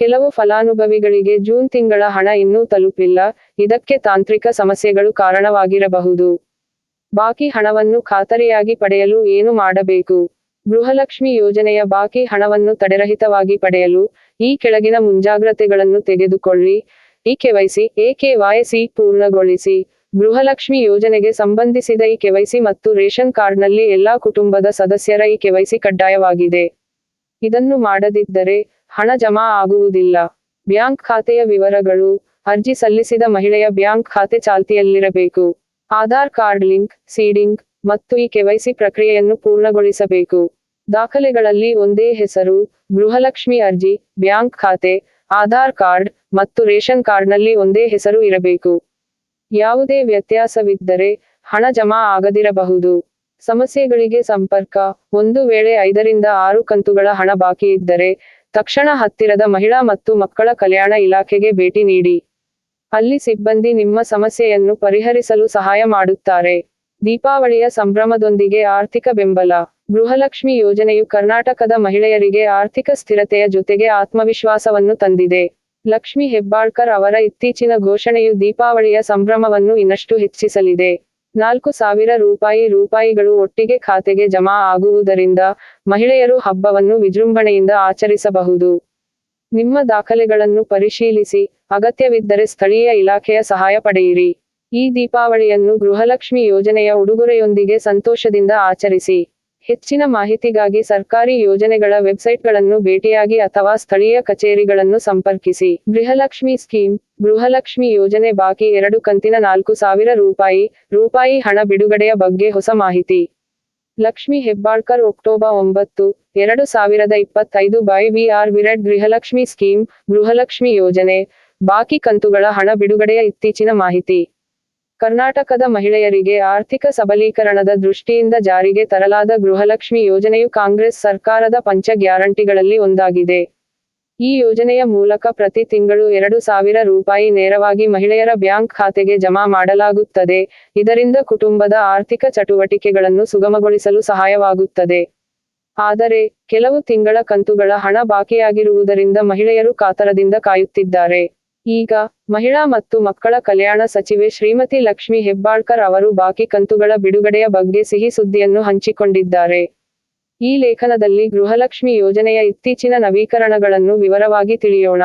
ಕೆಲವು ಫಲಾನುಭವಿಗಳಿಗೆ ಜೂನ್ ತಿಂಗಳ ಹಣ ಇನ್ನೂ ತಲುಪಿಲ್ಲ, ಇದಕ್ಕೆ ತಾಂತ್ರಿಕ ಸಮಸ್ಯೆಗಳು ಕಾರಣವಾಗಿರಬಹುದು. ಬಾಕಿ ಹಣವನ್ನು ಖಾತರಿಯಾಗಿ ಪಡೆಯಲು ಏನು ಮಾಡಬೇಕು? ಗೃಹಲಕ್ಷ್ಮಿ ಯೋಜನೆಯ ಬಾಕಿ ಹಣವನ್ನು ತಡೆರಹಿತವಾಗಿ ಪಡೆಯಲು ಈ ಕೆಳಗಿನ ಮುಂಜಾಗ್ರತೆಗಳನ್ನು ತೆಗೆದುಕೊಳ್ಳಿ. ಈ ಕೆವೈಸಿ ಎ ಪೂರ್ಣಗೊಳಿಸಿ. ಗೃಹಲಕ್ಷ್ಮಿ ಯೋಜನೆಗೆ ಸಂಬಂಧಿಸಿದ ಈ ಕೆವೈಸಿ ಮತ್ತು ರೇಷನ್ ಕಾರ್ಡ್ನಲ್ಲಿ ಎಲ್ಲಾ ಕುಟುಂಬದ ಸದಸ್ಯರ ಈ ಕೆವೈಸಿ ಕಡ್ಡಾಯವಾಗಿದೆ. ಇದನ್ನು ಮಾಡದಿದ್ದರೆ ಹಣ ಜಮಾ ಆಗುವುದಿಲ್ಲ. ಬ್ಯಾಂಕ್ ಖಾತೆಯ ವಿವರಗಳು ಅರ್ಜಿ ಸಲ್ಲಿಸಿದ ಮಹಿಳೆಯ ಬ್ಯಾಂಕ್ ಖಾತೆ ಚಾಲ್ತಿಯಲ್ಲಿರಬೇಕು. ಆಧಾರ್ ಕಾರ್ಡ್ ಲಿಂಕ್, ಸೀಡಿಂಗ್ ಮತ್ತು ಈ ಕೆವೈಸಿ ಪ್ರಕ್ರಿಯೆಯನ್ನು ಪೂರ್ಣಗೊಳಿಸಬೇಕು. ದಾಖಲೆಗಳಲ್ಲಿ ಒಂದೇ ಹೆಸರು, ಗೃಹಲಕ್ಷ್ಮಿ ಅರ್ಜಿ, ಬ್ಯಾಂಕ್ ಖಾತೆ, ಆಧಾರ್ ಕಾರ್ಡ್ ಮತ್ತು ರೇಷನ್ ಕಾರ್ಡ್ನಲ್ಲಿ ಒಂದೇ ಹೆಸರು ಇರಬೇಕು. ಯಾವುದೇ ವ್ಯತ್ಯಾಸವಿದ್ದರೆ ಹಣ ಜಮಾ ಆಗದಿರಬಹುದು. ಸಮಸ್ಯೆಗಳಿಗೆ ಸಂಪರ್ಕ, ಒಂದು ವೇಳೆ ಐದರಿಂದ ಆರು ಕಂತುಗಳ ಹಣ ಬಾಕಿ ಇದ್ದರೆ ತಕ್ಷಣ ಹತ್ತಿರದ ಮಹಿಳಾ ಮತ್ತು ಮಕ್ಕಳ ಕಲ್ಯಾಣ ಇಲಾಖೆಗೆ ಭೇಟಿ ನೀಡಿ. ಅಲ್ಲಿ ಸಿಬ್ಬಂದಿ ನಿಮ್ಮ ಸಮಸ್ಯೆಯನ್ನು ಪರಿಹರಿಸಲು ಸಹಾಯ ಮಾಡುತ್ತಾರೆ. ದೀಪಾವಳಿಯ ಸಂಭ್ರಮದೊಂದಿಗೆ ಆರ್ಥಿಕ ಬೆಂಬಲ. ಗೃಹಲಕ್ಷ್ಮಿ ಯೋಜನೆಯು ಕರ್ನಾಟಕದ ಮಹಿಳೆಯರಿಗೆ ಆರ್ಥಿಕ ಸ್ಥಿರತೆಯ ಜೊತೆಗೆ ಆತ್ಮವಿಶ್ವಾಸವನ್ನು ತಂದಿದೆ. ಲಕ್ಷ್ಮಿ ಹೆಬ್ಬಾಳ್ಕರ್ ಅವರ ಇತ್ತೀಚಿನ ಘೋಷಣೆಯು ದೀಪಾವಳಿಯ ಸಂಭ್ರಮವನ್ನು ಇನ್ನಷ್ಟು ಹೆಚ್ಚಿಸಲಿದೆ. ನಾಲ್ಕು ಸಾವಿರ ರೂಪಾಯಿ ರೂಪಾಯಿಗಳು ಒಟ್ಟಿಗೆ ಖಾತೆಗೆ ಜಮಾ ಆಗುವುದರಿಂದ ಮಹಿಳೆಯರು ಹಬ್ಬವನ್ನು ವಿಜೃಂಭಣೆಯಿಂದ ಆಚರಿಸಬಹುದು. ನಿಮ್ಮ ದಾಖಲೆಗಳನ್ನು ಪರಿಶೀಲಿಸಿ, ಅಗತ್ಯವಿದ್ದರೆ ಸ್ಥಳೀಯ ಇಲಾಖೆಯ ಸಹಾಯ ಪಡೆಯಿರಿ. ಈ ದೀಪಾವಳಿಯನ್ನು ಗೃಹಲಕ್ಷ್ಮಿ ಯೋಜನೆಯ ಉಡುಗೊರೆಯೊಂದಿಗೆ ಸಂತೋಷದಿಂದ ಆಚರಿಸಿ. ಹೆಚ್ಚಿನ ಮಾಹಿತಿಗಾಗಿ ಸರ್ಕಾರಿ ಯೋಜನೆಗಳ ವೆಬ್ಸೈಟ್ಗಳನ್ನು ಭೇಟಿಯಾಗಿ ಅಥವಾ ಸ್ಥಳೀಯ ಕಚೇರಿಗಳನ್ನು ಸಂಪರ್ಕಿಸಿ. ಗೃಹಲಕ್ಷ್ಮಿ ಸ್ಕೀಮ್, ಗೃಹಲಕ್ಷ್ಮಿ ಯೋಜನೆ ಬಾಕಿ ಎರಡು ಕಂತಿನ ನಾಲ್ಕು ಸಾವಿರ ರೂಪಾಯಿ ರೂಪಾಯಿ ಹಣ ಬಿಡುಗಡೆಯ ಬಗ್ಗೆ ಹೊಸ ಮಾಹಿತಿ. ಲಕ್ಷ್ಮಿ ಹೆಬ್ಬಾಳ್ಕರ್, ಅಕ್ಟೋಬರ್ ಒಂಬತ್ತು, ಎರಡು ಸಾವಿರದ ಇಪ್ಪತ್ತೈದು ಬೈ ವಿ ಆರ್ ವಿರಡ್ ಗೃಹಲಕ್ಷ್ಮಿ ಸ್ಕೀಮ್, ಗೃಹಲಕ್ಷ್ಮಿ ಯೋಜನೆ, ಬಾಕಿ ಕಂತುಗಳ ಹಣ ಬಿಡುಗಡೆಯ ಇತ್ತೀಚಿನ ಮಾಹಿತಿ. ಕರ್ನಾಟಕದ ಮಹಿಳೆಯರಿಗೆ ಆರ್ಥಿಕ ಸಬಲೀಕರಣದ ದೃಷ್ಟಿಯಿಂದ ಜಾರಿಗೆ ತರಲಾದ ಗೃಹಲಕ್ಷ್ಮಿ ಯೋಜನೆಯು ಕಾಂಗ್ರೆಸ್ ಸರ್ಕಾರದ ಪಂಚ ಗ್ಯಾರಂಟಿಗಳಲ್ಲಿ ಒಂದಾಗಿದೆ. ಈ ಯೋಜನೆಯ ಮೂಲಕ ಪ್ರತಿ ತಿಂಗಳು ಎರಡು ಸಾವಿರ ರೂಪಾಯಿ ನೇರವಾಗಿ ಮಹಿಳೆಯರ ಬ್ಯಾಂಕ್ ಖಾತೆಗೆ ಜಮಾ ಮಾಡಲಾಗುತ್ತದೆ. ಇದರಿಂದ ಕುಟುಂಬದ ಆರ್ಥಿಕ ಚಟುವಟಿಕೆಗಳನ್ನು ಸುಗಮಗೊಳಿಸಲು ಸಹಾಯವಾಗುತ್ತದೆ. ಆದರೆ, ಕೆಲವು ತಿಂಗಳ ಕಂತುಗಳ ಹಣ ಬಾಕಿಯಾಗಿರುವುದರಿಂದ ಮಹಿಳೆಯರು ಕಾತರದಿಂದ ಕಾಯುತ್ತಿದ್ದಾರೆ. ಈಗ ಮಹಿಳಾ ಮತ್ತು ಮಕ್ಕಳ ಕಲ್ಯಾಣ ಸಚಿವೆ ಶ್ರೀಮತಿ ಲಕ್ಷ್ಮಿ ಹೆಬ್ಬಾಳ್ಕರ್ ಅವರು ಬಾಕಿ ಕಂತುಗಳ ಬಿಡುಗಡೆಯ ಬಗ್ಗೆ ಸಿಹಿ ಸುದ್ದಿಯನ್ನು ಹಂಚಿಕೊಂಡಿದ್ದಾರೆ. ಈ ಲೇಖನದಲ್ಲಿ ಗೃಹಲಕ್ಷ್ಮಿ ಯೋಜನೆಯ ಇತ್ತೀಚಿನ ನವೀಕರಣಗಳನ್ನು ವಿವರವಾಗಿ ತಿಳಿಯೋಣ.